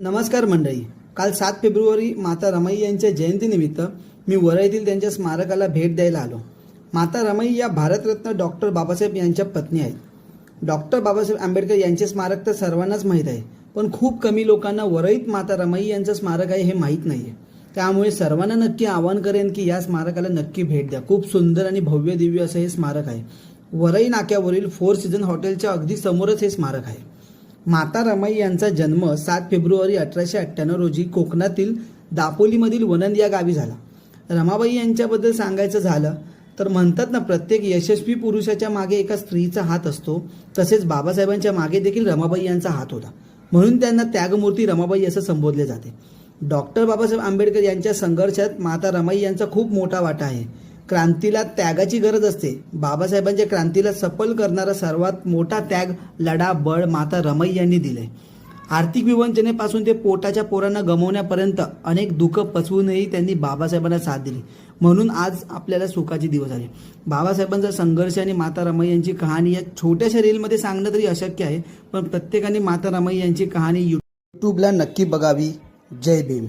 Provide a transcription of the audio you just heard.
नमस्कार मंडळी. काल सात फेब्रुवारी माता रमाई यांच्या जयंतीनिमित्त मी वरळीतील त्यांच्या स्मारकाला भेट द्यायला आलो. माता रमाई या भारतरत्न डॉक्टर बाबासाहेब यांच्या पत्नी आहेत. डॉक्टर बाबासाहेब आंबेडकर यांचे स्मारक तर सर्वांनाच माहीत आहे पण खूप कमी लोकांना वरळीत माता रमाई यांचं स्मारक आहे हे माहीत नाही आहे त्यामुळे सर्वांना नक्की आवाहन करेन की या स्मारकाला नक्की भेट द्या. खूप सुंदर आणि भव्य दिव्य असं हे स्मारक आहे. वरई नाक्यावरील फोर सीझन हॉटेलच्या अगदी समोरच हे स्मारक आहे. माता रमाई यांचा जन्म सात फेब्रुवारी अठराशे अठ्ठ्याण्णव रोजी कोकणातील दापोलीमधील वनंद या गावी झाला. रमाबाई यांच्याबद्दल सांगायचं झालं तर म्हणतात ना प्रत्येक यशस्वी पुरुषाच्या मागे एका स्त्रीचा हात असतो तसेच बाबासाहेबांच्या मागे देखील रमाबाई यांचा हात होता. म्हणून त्यांना त्यागमूर्ती रमाबाई असं संबोधले जाते. डॉक्टर बाबासाहेब आंबेडकर यांच्या संघर्षात माता रमाई यांचा खूप मोठा वाटा आहे. क्रांतीला त्यागाची गरज असते. बाबासाहेबांच्या क्रांतीला सफल करणारा सर्वात मोठा त्याग लढा बळ माता रमई यांनी दिले. आर्थिक विवंचनेपासून ते पोटाच्या पोरांना गमवण्यापर्यंत अनेक दुःख पचवूनही त्यांनी बाबासाहेबांना साथ दिली. म्हणून आज आपल्याला सुखाचे दिवस आले. बाबासाहेबांचा संघर्ष आणि माता रमई यांची कहाणी या छोट्याशा रीलमध्ये सांगणं तरी अशक्य आहे पण प्रत्येकाने माता रमई यांची कहाणी यूट्यूबला नक्की बघावी. जय भीम.